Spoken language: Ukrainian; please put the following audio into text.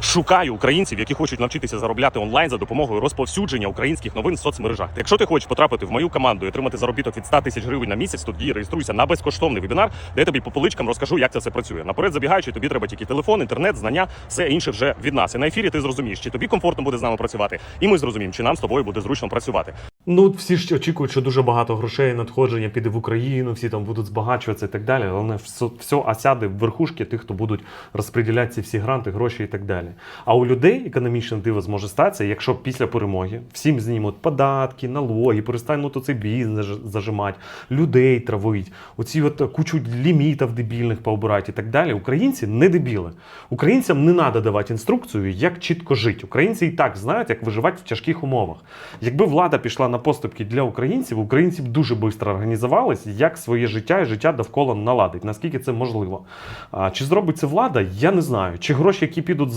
Шукаю українців, які хочуть навчитися заробляти онлайн за допомогою розповсюдження українських новин в соцмережах. Якщо ти хочеш потрапити в мою команду і отримати заробіток від 100 тисяч гривень на місяць, тоді реєструйся на безкоштовний вебінар, де я тобі по поличкам розкажу, як це все працює. Наперед забігаючи, тобі треба тільки телефон, інтернет, знання, все інше вже від нас. І на ефірі ти зрозумієш, чи тобі комфортно буде з нами працювати, і ми зрозуміємо, чи нам з тобою буде зручно працювати. Ну, всі ж очікують, що дуже багато грошей надходження піде в Україну, всі там будуть збагачуватися і так далі. Головне, все, все осяде в верхушки тих, хто будуть розподіляти всі гранти, гроші і так. А у людей економічне диво зможе статися, якщо після перемоги всім знімуть податки, налоги, перестануть оцей бізнес зажимати, людей травить, оці от кучу лімітів дебільних пообирати і так далі. Українці не дебіли. Українцям не треба давати інструкцію, як чітко жити. Українці і так знають, як виживати в тяжких умовах. Якби влада пішла на поступки для українців, українці б дуже швидко організувались, як своє життя і життя довкола наладить, наскільки це можливо. Чи зробить це влада? Я не знаю. Чи гроші, які підуть